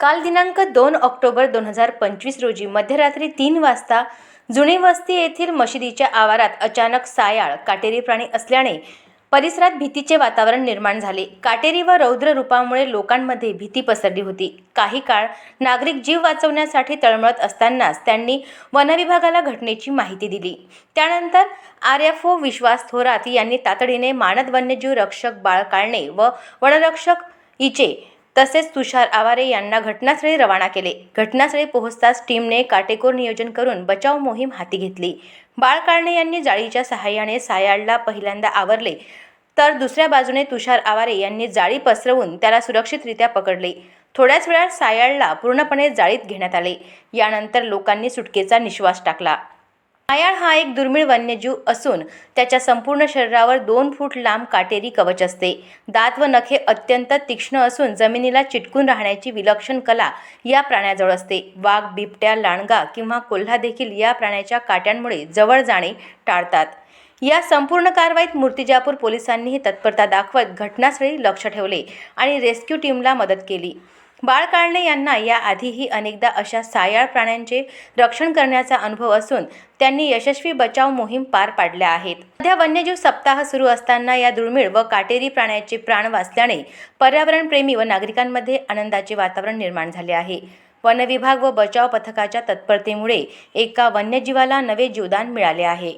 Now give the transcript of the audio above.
काल दिनांक दोन ऑक्टोबर दोन हजार पंचवीस रोजी मध्यरात्री तीन वाजता जुनी वस्ती येथील मशिदीच्या आवारात अचानक सायाळ काटेरी प्राणी असल्याने परिसरात भीतीचे वातावरण निर्माण झाले. काटेरी व रौद्र रूपामुळे लोकांमध्ये भीती पसरली होती. काही काळ नागरिक जीव वाचवण्यासाठी तळमळत असतानाच त्यांनी वनविभागाला घटनेची माहिती दिली. त्यानंतर R F O Vishwas Thorat यांनी तातडीने मानद वन्यजीव रक्षक बाळ काळणे व वनरक्षक इचे तसेच तुषार आवारे यांना घटनास्थळी रवाना केले. घटनास्थळी पोहोचताच टीमने काटेकोर नियोजन करून बचाव मोहीम हाती घेतली. बाळ काळणे यांनी जाळीच्या सहाय्याने सायाळला पहिल्यांदा आवरले तर दुसऱ्या बाजूने तुषार आवारे यांनी जाळी पसरवून त्याला सुरक्षितरित्या पकडले. थोड्याच वेळात सायाळला पूर्णपणे जाळीत घेण्यात आले. यानंतर लोकांनी सुटकेचा निश्वास टाकला. नायाळ हा एक दुर्मिळ वन्यजीव असून त्याच्या संपूर्ण शरीरावर दोन फूट लांब काटेरी कवच असते. दात व नखे अत्यंत तीक्ष्ण असून जमिनीला चिटकून राहण्याची विलक्षण कला या प्राण्याजवळ असते. वाघ बिबट्या लांडगा किंवा कोल्हा देखील या प्राण्याच्या काट्यांमुळे जवळ जाणे टाळतात. या संपूर्ण कारवाईत मूर्तिजापूर पोलिसांनीही तत्परता दाखवत घटनास्थळी लक्ष ठेवले आणि रेस्क्यू टीमला मदत केली. बाळकाळणे यांना याआधीही अनेकदा अशा सायाळ प्राण्यांचे रक्षण करण्याचा अनुभव असून त्यांनी यशस्वी बचाव मोहीम पार पाडल्या आहेत. सध्या वन्यजीव सप्ताह सुरू असताना या दुर्मिळ व काटेरी प्राण्याचे प्राण वाचल्याने पर्यावरणप्रेमी व नागरिकांमध्ये आनंदाचे वातावरण निर्माण झाले आहे. वनविभाग व बचाव पथकाच्या तत्परतेमुळे एका वन्यजीवाला नवे जीवदान मिळाले आहे.